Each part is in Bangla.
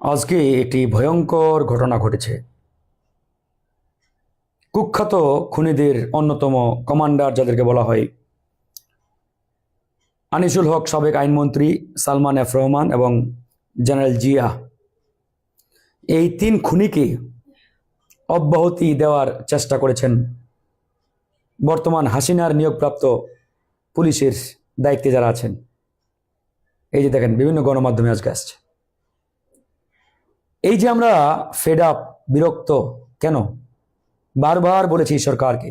আজকে একটি ভয়ঙ্কর ঘটনা ঘটেছে। কুখ্যাত খুনিদের অন্যতম কমান্ডার যাদেরকে বলা হয় আনিসুল হক সাবেক আইনমন্ত্রী সালমান এফ রহমান এবং জেনারেল জিয়া, এই তিন খুনিকে অব্যাহতি দেওয়ার চেষ্টা করেছেন বর্তমান হাসিনার নিয়োগপ্রাপ্ত পুলিশের দায়িত্বে যারা আছেন। এই যে দেখেন, বিভিন্ন গণমাধ্যমে আজকে আসছে। এই যে আমরা ফেড আপ বিরক্ত, কেন? বারবার বলেছি সরকারকে।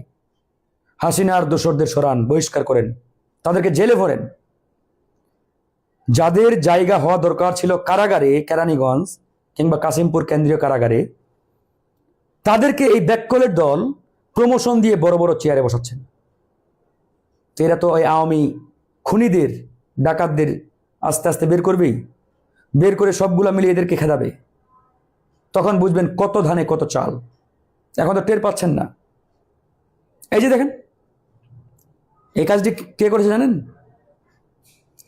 হাসিনার দোসরদের সরান, বহিষ্কার করেন, তাদেরকে জেলে ভরেন। যাদের জায়গা হওয়া দরকার ছিল কারাগারে, কেরানীগঞ্জ কিংবা কাসিমপুর কেন্দ্রীয় কারাগারে, তাদেরকে এই ব্যাককলের দল প্রমোশন দিয়ে বড় বড় চেয়ারে বসাচ্ছেন। তো এরা তো ওই আওয়ামী খুনিদের, ডাকাতদের আস্তে আস্তে বের করবেই। বের করে সবগুলা মিলিয়ে এদেরকে খেদাবে। তখন বুঝবেন কত ধানে কত চাল। এখন তো টের পাচ্ছেন না। এই যে দেখেন, এই কাজটি কে করেছে জানেন?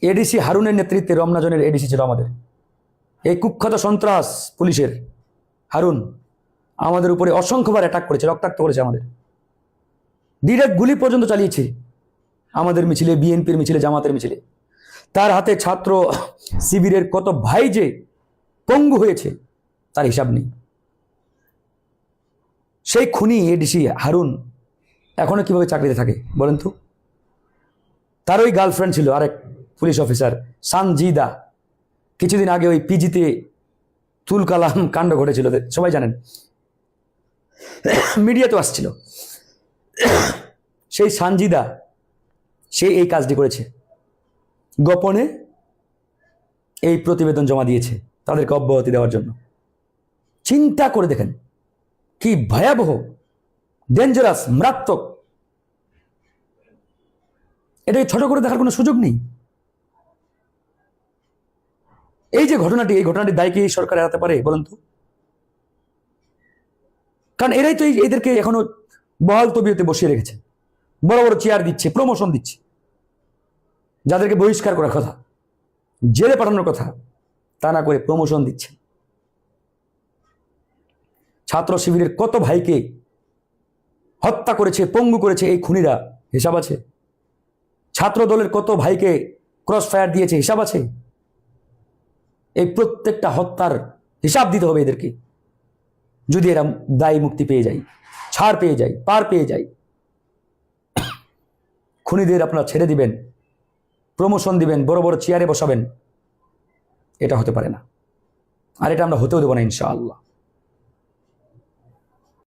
এডিসি হারুনের নেতৃত্বে রমনাজনের এডিসি ছিল আমাদের। এই কুখ্যাত সন্ত্রাস পুলিশের হারুন আমাদের উপরে অসংখ্যবার অ্যাটাক করেছে, রক্তাক্ত করেছে আমাদের। ডিরেক্ট গুলি পর্যন্ত চালিয়েছে আমাদের মিছিলে বিএনপির মিছিলে, জামাতের মিছিলে। তার হাতে ছাত্র শিবিরের কত ভাই যে পঙ্গু হয়েছে তার হিসাব নেই। সেই খুনি এডিসি হারুন এখনও কীভাবে চাকরিতে থাকে বলেন তো? তার ওই গার্লফ্রেন্ড ছিল আরেক পুলিশ অফিসার সানজিদা। কিছুদিন আগে ওই পিজিতে তুল কালাম কাণ্ড ঘটেছিল, সবাই জানেন। মিডিয়া তো আসছিল। সেই সানজিদা, সে এই কাজটি করেছে। গোপনে এই প্রতিবেদন জমা দিয়েছে তাদেরকে অব্যাহতি দেওয়ার জন্য। চিন্তা করে দেখেন। কি ভয়াবহ ডেঞ্জারাস মারাত্মক। এটাকে ছোট করে দেখার কোনো সুযোগ নেই? এই যে ঘটনাটি, এই ঘটনাটি দায় কি সরকার এড়াতে পারে বলেন তো? কারণ এরাই তো এদেরকে এখনও বহাল তবিয়তে বসিয়ে রেখেছে। বড় বড় চেয়ার দিচ্ছে প্রমোশন দিচ্ছে। যাদেরকে বহিষ্কার করার কথা, জেলে পাঠানোর কথা, তা না করে প্রমোশন দিচ্ছে। ছাত্র শিবিরের কত ভাইকে হত্যা করেছে, পঙ্গু করেছে, এই খুনিরা? হিসাব আছে? ছাত্র দলের কত ভাইকে ক্রস ফায়ার দিয়েছে, হিসাব আছে? এই প্রত্যেকটা হত্যার হিসাব দিতে হবে এদেরকে, যদি এরা দায়ী মুক্তি পেয়ে যায়, ছাড় পেয়ে যায়, পার পেয়ে যায়। খুনিদের আপনারা ছেড়ে দিবেন প্রমোশন দিবেন, বড় বড় চেয়ারে বসাবেন, এটা হতে পারে না। আর এটা আমরা হতেও দেবো না, ইনশাআল্লাহ।